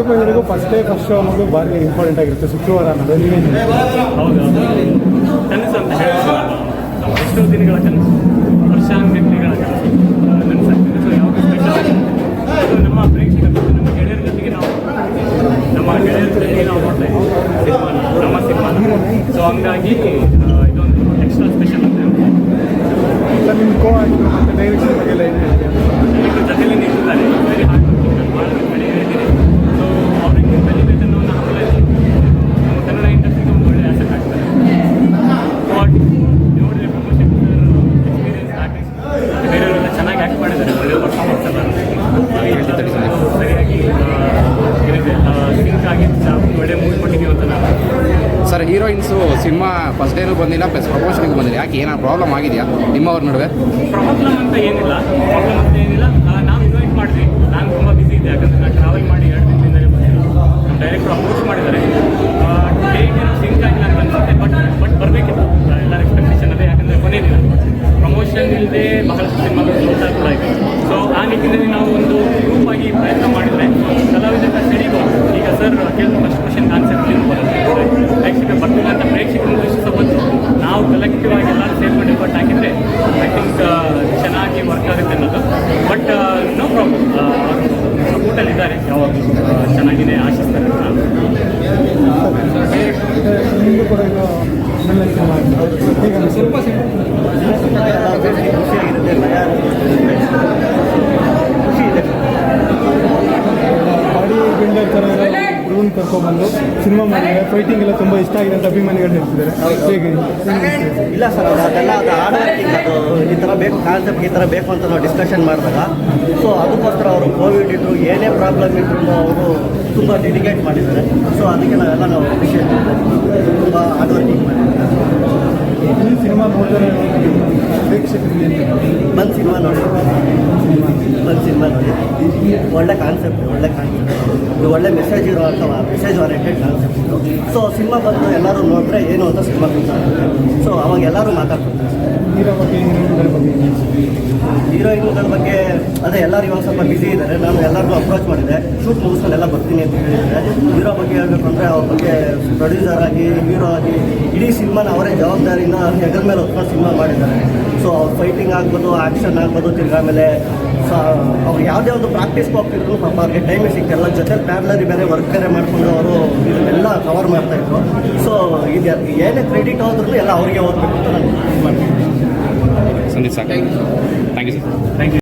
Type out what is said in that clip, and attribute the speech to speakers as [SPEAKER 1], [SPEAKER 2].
[SPEAKER 1] First day first show ಅನ್ನೋದು ಭಾರಿ important ಆಗಿರುತ್ತೆ. ಶುಕ್ರವಾರ ಅನ್ನೋದು.
[SPEAKER 2] ದಿನಗಳ ಕನಸು. ಕನಸು. ನಮ್ಮ ಗೆಳೆಯರ ಜೊತೆಗೆ ನಾವು ನಮ್ಮ ಗೆಳೆಯರ ಜೊತೆಗೆ ನಾವು ಇದ್ದೀವಿ. ನಮ್ಮ ಸೊ, ಹಂಗಾಗಿ ಇದೊಂದು ಎಕ್ಸ್ಟ್ರಾ ಸ್ಪೆಷಲ್
[SPEAKER 3] ಸಿನಿಮಾ ಫಸ್ಟ್ ಡೇನೂ ಬಂದಿಲ್ಲ ಪ್ಲಸ್ ಪ್ರಮೋಷನ್ಗೆ ಬಂದಿಲ್ಲ. ಯಾಕೆ ಏನೋ ಪ್ರಾಬ್ಲಮ್ ಆಗಿದೆಯಾ? ನಿಮ್ಮವ್ರ ನಡುವೆ?
[SPEAKER 2] ಪ್ರಾಬ್ಲಮ್ ಅಂತ ಏನಿಲ್ಲ ಪ್ರಾಬ್ಲಮ್ ಅಂತ ಏನಿಲ್ಲ ಆ, ನಾವು ಇನ್ವೈಟ್ ಮಾಡಿದ್ವಿ ನಾನು ತುಂಬ ಬಿಸಿ ಇದ್ದೆ ಯಾಕಂದರೆ ನಾನು ಟ್ರಾವೆಲ್ ಮಾಡಿ ಎರಡು ದಿನದಿಂದಲೇ ಬಂದಿಲ್ಲ ನಮ್ಮ ಡೈರೆಕ್ಟರ್ ಅಪ್ರೋಚ್ ಮಾಡಿದ್ದಾರೆ ಡೇಟ್ ಏನೋ ಸಿಂಕ್ ಆಗಿಲ್ಲ ಅಂತ ಅನ್ಸುತ್ತೆ ಬಟ್ ಬಟ್ ಬರಬೇಕಿತ್ತು ಎಲ್ಲರ ಎಕ್ಸ್ಪೆಕ್ಟೇಷನ್ ಅದೇ ಯಾಕಂದರೆ ಕೊನೆ ದಿನ ಪ್ರಮೋಷನ್ ಇಲ್ಲದೆ ಬಹಳಷ್ಟು ಸಿನಿಮಾಗಳು ನೋಡ್ತಾ ಕೂಡ ಇದೆ ಸೊ ಆ ನಿಟ್ಟಿನಲ್ಲಿ ನಾವು ಒಂದು ಗ್ರೂಪ್ ಆಗಿ ಪ್ರಯತ್ನ ಮಾಡಿದರೆ ಕಲಾವಿದರ ಸರಿಬಹುದು ಈಗ ಸರ್ ಕೇಳಿದ ಫಸ್ಟ್ ಕ್ವಶನ್ ಕಾನ್ಸೆಪ್ಟ್ ಏನು ಬರುತ್ತೆ ಪ್ರೇಕ್ಷಕರು ಬರ್ತಿಲ್ಲ ಅಂತ ಪ್ರೇಕ್ಷಕರು ವಿಶ್ವಾಸಪಟ್ಟು ನಾವು ಕಲೆಕ್ಟಿವ್ ಆಗಿ ಎಲ್ಲರೂ ಸೇರ್ಕೊಂಡು ಎಫರ್ಟ್ ಹಾಕಿದರೆ ಐ ಥಿಂಕ್ ಚೆನ್ನಾಗಿ ವರ್ಕ್ ಆಗುತ್ತೆ ಅನ್ನೋದು. ಬಟ್ ನೋ ಪ್ರಾಬ್ಲಮ್ ಸಪೋರ್ಟಲ್ಲಿ ಇದ್ದಾರೆ. ಯಾವಾಗಲೂ ಚೆನ್ನಾಗಿದೆ ಆಶಿಸ್ತಾರೆ
[SPEAKER 1] ಸ್ವಲ್ಪ ಕರ್ಕೊಂಡ್ಬಂದು ಸಿನಿಮಾ ಮಾಡಿದ್ದಾರೆ ಫೈಟಿಂಗ್ ಎಲ್ಲ ತುಂಬ ಇಷ್ಟ ಆಗಿದೆ ಅಂತ ಅಭಿಮಾನಿಗಳು ಹೇಳ್ತಿದ್ದಾರೆ. ಹೇಗೆ?
[SPEAKER 4] ಇಲ್ಲ ಸರ್ ಅದು ಅದೆಲ್ಲ ಅದು ಹಾರ್ಡ್ ವರ್ಕಿಂಗ್ ಅದು ಈ ಥರ ಬೇಕು ಕಾನ್ಸೆಪ್ಟ್ ಈ ಥರ ಬೇಕು ಅಂತ ನಾವು ಡಿಸ್ಕಷನ್ ಮಾಡಿದಾಗ ಸೊ ಅದಕ್ಕೋಸ್ಕರ ಅವರು ಕೋವಿಡ್ ಇದ್ರು ಏನೇ ಪ್ರಾಬ್ಲಮ್ ಇದ್ರು ಅವರು ತುಂಬ ಡೆಡಿಕೇಟ್ ಮಾಡಿದ್ದಾರೆ. ಸೊ ಅದಕ್ಕೆ ನಾವೆಲ್ಲ ನಾವು ಅಪ್ರಿಷಿಯೇಟ್ ತುಂಬ ಹಾರ್ಡ್ ವರ್ಕಿಂಗ್ ಮಾಡಿದ್ದಾರೆ.
[SPEAKER 1] ಈ ಸಿನಿಮಾ ನೋಡಿದ್ರೆ ಪ್ರೇಕ್ಷಕರಿಗೆ?
[SPEAKER 4] ಬಂದು ಸಿನಿಮಾ ನೋಡಿ. ಬಂದು ಸಿನಿಮಾ ನೋಡಿ. ಒಳ್ಳೆ ಕಾನ್ಸೆಪ್ಟ್ ಒಳ್ಳೆ ಕಾನ್ಸೆಪ್ಟ್ ಇದು ಒಳ್ಳೆ ಮೆಸೇಜ್ ಇರೋ ಅಂತ ಮೆಸೇಜ್ ಓರಿಯೆಂಟೆಡ್ ಕಾನ್ಸೆಪ್ಟ್ ಇದು. ಸೊ ಸಿನಿಮಾ ಬಂದು ಎಲ್ಲರೂ ನೋಡಿದ್ರೆ ಏನು ಅಂತ ಸಿನಿಮಾ ಗೊತ್ತಾಗುತ್ತೆ ಸೊ ಅವಾಗ ಎಲ್ಲರೂ ಮಾತಾಡ್ತಾರೆ
[SPEAKER 1] ಬಗ್ಗೆ ಹೀರೋಯಿನ್ಗಳ ಬಗ್ಗೆ
[SPEAKER 4] ಅದೇ ಎಲ್ಲರೂ ಇವಾಗ ಸ್ವಲ್ಪ ಬಿಸಿ ಇದ್ದಾರೆ. ನಾನು ಎಲ್ಲರಿಗೂ ಅಪ್ರೋಚ್ ಮಾಡಿದೆ. ಶೂಟ್ ಮುಗಿಸ್ಕೊಂಡು ಎಲ್ಲ ಬರ್ತೀನಿ ಅಂತ ಹೇಳಿದ್ದಾರೆ. ಹೀರೋ ಬಗ್ಗೆ ಹೇಳಬೇಕು ಅಂದರೆ ಅವ್ರ ಬಗ್ಗೆ ಪ್ರೊಡ್ಯೂಸರ್ ಆಗಿ ಹೀರೋ ಆಗಿ, ಇಡೀ ಸಿನಿಮಾನ ಅವರೇ ಜವಾಬ್ದಾರಿನ ಹೆಗಲ ಮೇಲೆ ಹೊತ್ಕೊಂಡು ಸಿನಿಮಾ ಮಾಡಿದ್ದಾರೆ. ಸೊ ಅವ್ರ ಫೈಟಿಂಗ್ ಆಗ್ಬೋದು ಆ್ಯಕ್ಷನ್ ಆಗ್ಬೋದು, ತಿರ್ಗಾ ಮೇಲೆ ಅವ್ರು ಯಾವುದೇ ಒಂದು ಪ್ರಾಕ್ಟೀಸ್ಗೆ ಹೋಗ್ತಿದ್ರು ಪಾಪ ಅವ್ರಿಗೆ ಟೈಮೇ ಸಿಗ್ತಿಲ್ಲ ಜೊತೆ ಪ್ಯಾರ್ಲರಿ ಬೇರೆ ವರ್ಕ್ ಬೇರೆ ಮಾಡಿಕೊಂಡು ಅವರು ಇದನ್ನೆಲ್ಲ ಕವರ್ ಮಾಡ್ತಾಯಿದ್ರು ಸೊ ಇದು ಏನೇ ಕ್ರೆಡಿಟ್ ಹೋದ್ರೂ ಎಲ್ಲ ಅವರಿಗೆ ಹೋಗ್ಬೇಕು ಅಂತ ನಾನು ಇದು ಮಾಡ್ತೀನಿ
[SPEAKER 3] ಸಂದೀಪ್ ಸಾಕು thank you sir
[SPEAKER 2] thank you